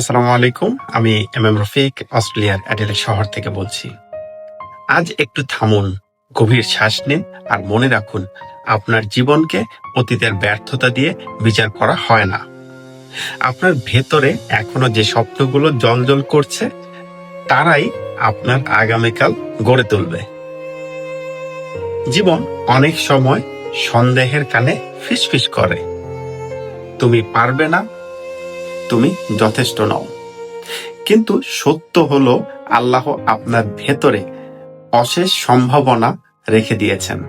আসসালামু আলাইকুম, আমি এম এম রফিক, অস্ট্রেলিয়ার অ্যাডেলে শহর থেকে বলছি। আজ একটু থামুন, গভীর শ্বাস নিন আর মনে রাখুন, আপনার জীবনকে অতীতের ব্যর্থতা দিয়ে বিচার করা হয় না। আপনার ভেতরে এখনও যে স্বপ্নগুলো জলজল করছে, তারাই আপনার আগামীকাল গড়ে তুলবে। জীবন অনেক সময় সন্দেহের কানে ফিসফিস করে। তুমি পারবে না তুমি যথেষ্ট নও। কিন্তু সত্য হলো, আল্লাহ আপনার ভেতরে অশেষ সম্ভাবনা রেখে দিয়েছেন।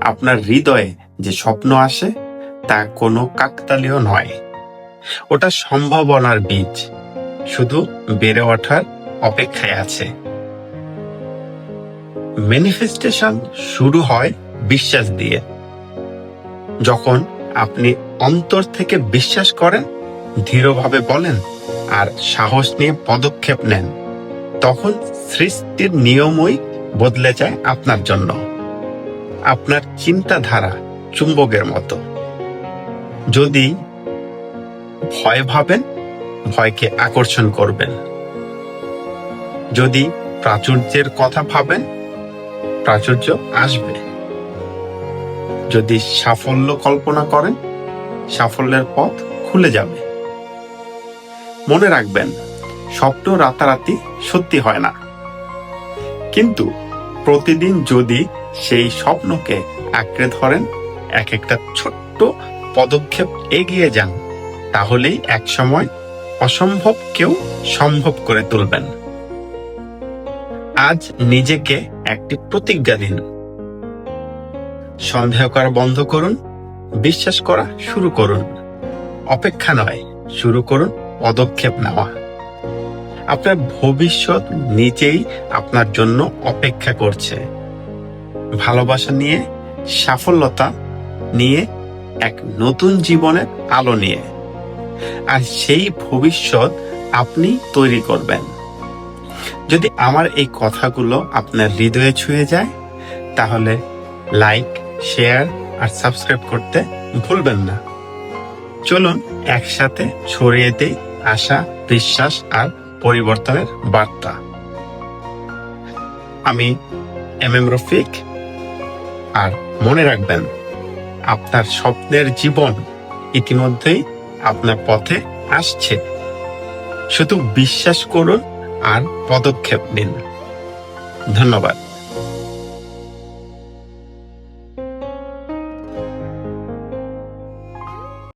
আপনার হৃদয়ে যে স্বপ্ন আসে, তা কোনো কাকতালীয় নয়। ওটা সম্ভাবনার বীজ, শুধু বেড়ে ওঠার অপেক্ষায় আছে। ম্যানিফেস্টেশন শুরু হয় বিশ্বাস দিয়ে। যখন আপনি অন্তর থেকে বিশ্বাস করেন ধীরভাবে বলেন আর সাহস নিয়ে পদক্ষেপ নেন। তখন সৃষ্টির নিয়মই বদলে যায় আপনার জন্য। আপনার চিন্তাধারা চুম্বকের মতো। যদি ভয় ভাবেন, ভয়কে আকর্ষণ করবেন। যদি প্রাচুর্যের কথা ভাবেন, প্রাচুর্য আসবে। যদি সাফল্য কল্পনা করেন, সাফল্যের পথ খুলে যাবে। মনে রাখবেন, স্বপ্ন রাতারাতি সত্যি হয় না। কিন্তু প্রতিদিন যদি সেই স্বপ্নকে আঁকড়ে ধরেন, এক একটা ছোট্ট পদক্ষেপ এগিয়ে যান, তাহলেই একসময় অসম্ভব কেউ সম্ভব করে তুলবেন। আজ নিজেকে একটি প্রতিজ্ঞা দিন। সন্দেহ করা বন্ধ করুন, বিশ্বাস করা শুরু করুন। অপেক্ষা নয়, শুরু করুন পদক্ষেপ নেওয়া। আপনার ভবিষ্যৎ নিজেই আপনার জন্য অপেক্ষা করছে। ভালোবাসা নিয়ে, সাফল্যতা নিয়ে, এক নতুন জীবনের আলো নিয়ে। আর সেই ভবিষ্যৎ আপনি তৈরি করবেন। যদি আমার এই কথাগুলো আপনার হৃদয়ে ছুঁয়ে যায়, তাহলে লাইক, শেয়ার আর সাবস্ক্রাইব করতে ভুলবেন না। চলুন একসাথে ছড়িয়ে দেই আশা, বিশ্বাস আর পরিবর্তনের বার্তা। আমি এম এম রফিক আর মনে রাখবেন, আপনার স্বপ্নের জীবন ইতিমধ্যেই আপনার পথে আসছে। শুধু বিশ্বাস করুন আর পদক্ষেপ নিন। ধন্যবাদ।